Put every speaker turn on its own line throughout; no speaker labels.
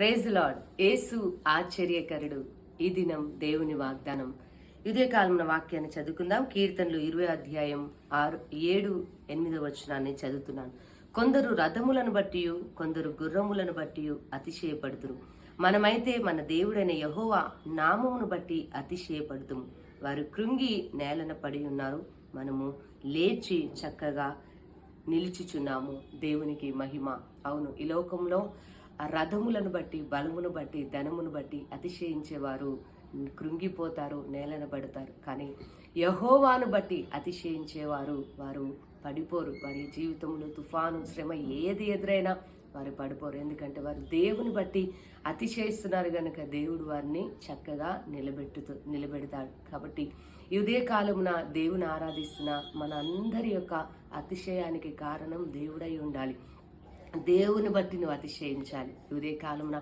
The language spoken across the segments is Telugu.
ప్రేజ్ లాడ్ ఏసు ఆశ్చర్యకరుడు. ఈ దినం దేవుని వాగ్దానం. ఇదే కాలంలో వాక్యాన్ని చదువుకుందాం. కీర్తనలు ఇరవై అధ్యాయం ఆరు ఏడు ఎనిమిదో వచనాన్ని చదువుతున్నాను. కొందరు రథములను బట్టి కొందరు గుర్రములను బట్టి అతిశయపడుతురు మనమైతే మన దేవుడైన యహోవా నామమును బట్టి అతిశయపడుతుము వారు కృంగి నేలన పడి ఉన్నారు. మనము లేచి చక్కగా నిలిచిచున్నాము. దేవునికి మహిమ. అవును ఈ లోకంలో ఆ రథములను బట్టి బలమును బట్టి ధనమును బట్టి అతిశయించేవారు కృంగిపోతారు నేలన పడతారు. కానీ యహోవాను బట్టి అతిశయించేవారు వారు పడిపోరు. వారి జీవితంలో తుఫాను శ్రమ ఏది ఎదురైనా వారు పడిపోరు. ఎందుకంటే వారు దేవుని బట్టి అతిశయిస్తున్నారు కనుక దేవుడు వారిని చక్కగా నిలబెట్టుతూ నిలబెడతాడు. కాబట్టి ఇదే కాలమున దేవుని ఆరాధిస్తున్న మన అందరి యొక్క అతిశయానికి కారణం దేవుడై ఉండాలి. దేవుని బట్టి నువ్వు అతిశయించాలి. ఈ ఉదయ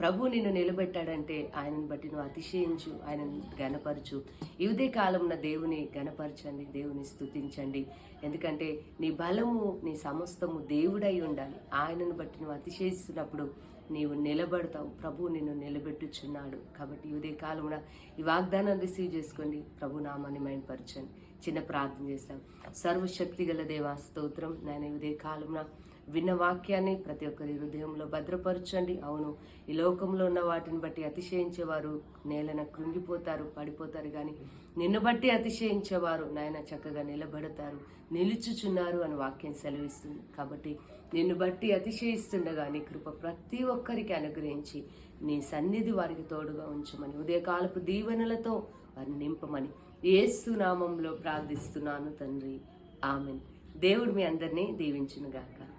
ప్రభు నిన్ను నిలబెట్టాడంటే ఆయనను బట్టి నువ్వు అతిశయించు ఆయనను గనపరచు ఇదే కాలంన కాలమున దేవుని గనపరచండి దేవుని స్తుతించండి. ఎందుకంటే నీ బలము నీ సమస్తము దేవుడై ఉండాలి. ఆయనను బట్టి నువ్వు అతిశయిస్తున్నప్పుడు నీవు నిలబడతావు. ప్రభు నిన్ను నిలబెట్టుచున్నాడు. కాబట్టి ఇదే కాలమున ఈ వాగ్దానం రిసీవ్ చేసుకోండి. ప్రభు నామాన్ని మైంపరచండి చిన్న ప్రార్థన చేస్తాం. సర్వశక్తి గల దేవా స్తోత్రం. నేను ఇదే కాలమున విన్న వాక్యాన్ని ప్రతి ఒక్కరి హృదయంలో భద్రపరచండి. అవును ఈ లోకంలో ఉన్న వాటిని బట్టి అతిశయించేవారు నేలన కృంగిపోతారు పడిపోతారు కానీ నిన్ను బట్టి అతిశయించేవారు నాయన చక్కగా నిలబడతారు నిలుచుచున్నారు అని వాక్యం సెలవిస్తుంది. కాబట్టి నిన్ను బట్టి అతిశయిస్తుండగా నీ కృప ప్రతి ఒక్కరికి అనుగ్రహించి నీ సన్నిధి వారికి తోడుగా ఉంచమని ఉదయకాలపు దీవెనలతో వారిని నింపమని ఏసు నామంలో ప్రార్థిస్తున్నాను తండ్రి. ఆమెన్. దేవుడు మీ అందరినీ దీవించునుగాక.